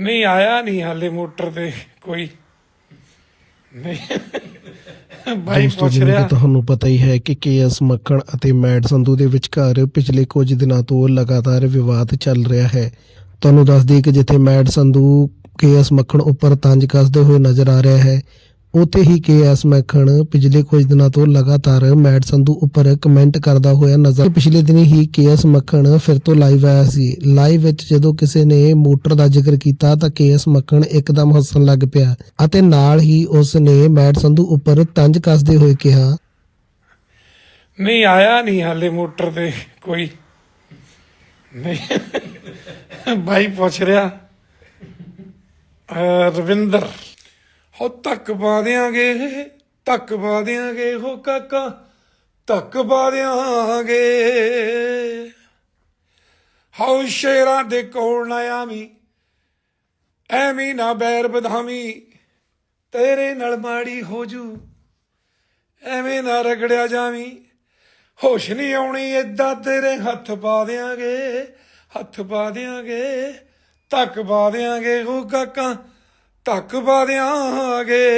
ਨਹੀਂ ਆਇਆ ਨਹੀਂ ਹਾਲੇ ਮੋਟਰ ਤੇ ਕੋਈ। ਨਹੀਂ। ਭਾਈ ਦੋਸਤੋ ਪੁੱਛ ਜਿਵੇਂ ਰਿਹਾ। ਕਿ ਤੁਹਾਨੂੰ ਪਤਾ ਹੀ ਹੈ ਕਿ ਕੇਐਸ ਮੱਖਣ ਅਤੇ ਮੈਡ ਸੰਧੂ ਦੇ ਵਿਚਕਾਰ ਪਿਛਲੇ ਕੁਝ ਦਿਨਾਂ ਤੋਂ ਲਗਾਤਾਰ ਵਿਵਾਦ ਚੱਲ ਰਿਹਾ ਹੈ। ਤੁਹਾਨੂੰ ਦੱਸ ਦਈਏ ਕਿ ਜਿੱਥੇ ਮੈਡ ਸੰਧੂ ਕੇਐਸ ਮੱਖਣ ਉੱਪਰ ਤੰਜ ਕੱਸਦੇ ਹੋਏ ਨਜ਼ਰ ਆ ਰਿਹਾ ਹੈ ਉੱਥੇ ਹੀ ਕੇਐਸ ਮੱਖਣ ਪਿਛਲੇ ਕੁਝ ਦਿਨਾਂ ਤੋਂ ਲਗਾਤਾਰ ਮੈਡ ਸੰਧੂ ਉੱਪਰ ਕਮੈਂਟ ਕਰਦਾ ਹੋਇਆ ਨਜ਼ਰ ਪਿਛਲੇ ਦਿਨੀ ਹੀ ਕੇਐਸ ਮੱਖਣ ਫਿਰ ਤੋਂ ਲਾਈਵ ਆਇਆ ਸੀ। ਲਾਈਵ ਵਿੱਚ ਜਦੋਂ ਕਿਸੇ ਨੇ ਮੋਟਰ ਦਾ ਜ਼ਿਕਰ ਕੀਤਾ ਤਾਂ ਕੇਐਸ ਮੱਖਣ ਇੱਕਦਮ ਹੱਸਣ ਲੱਗ ਪਿਆ ਅਤੇ ਨਾਲ ਹੀ ਉਸ ਨੇ ਮੈਡ ਸੰਧੂ ਉੱਪਰ ਤੰਜ ਕੱਸਦੇ ਹੋਏ ਕਿਹਾ, ਨਹੀਂ, ਆਇਆ ਨਹੀਂ ਹਾਲੇ ਮੋਟਰ ਤੇ ਕੋਈ। ਨਹੀਂ, ਭਾਈ ਪੁੱਛ ਰਿਹਾ ਰਵਿੰਦਰ ਹੋ ਧੱਕ ਪਾ ਦਿਆਂਗੇ, ਧੱਕ ਪਾ ਦਿਆਂਗੇ, ਹੋ ਕਾਕਾ, ਧੱਕ ਪਾ ਦਿਆਂਗੇ। ਹਾਉ ਸ਼ੇਰਾਂ ਦੇ ਕੋਲ ਨਾ ਆਵੀਂ, ਐਵੇਂ ਨਾ ਬੈਰ ਬਧਾਵੀਂ ਤੇਰੇ ਨਾਲ ਮਾੜੀ ਹੋ ਜੂ, ਐਵੇਂ ਨਾ ਰਗੜਿਆ ਜਾਵੀਂ। ਹੋਸ਼ ਨਹੀਂ ਆਉਣੀ, ਏਦਾਂ ਤੇਰੇ ਹੱਥ ਪਾ ਦਿਆਂਗੇ, ਹੱਥ ਪਾ ਦਿਆਂਗੇ, ਧੱਕ ਪਾ ਦਿਆਂਗੇ, ਹੋ ਕਾਕਾ ਤੱਕ ਪਾ ਦਿਆਂਗੇ।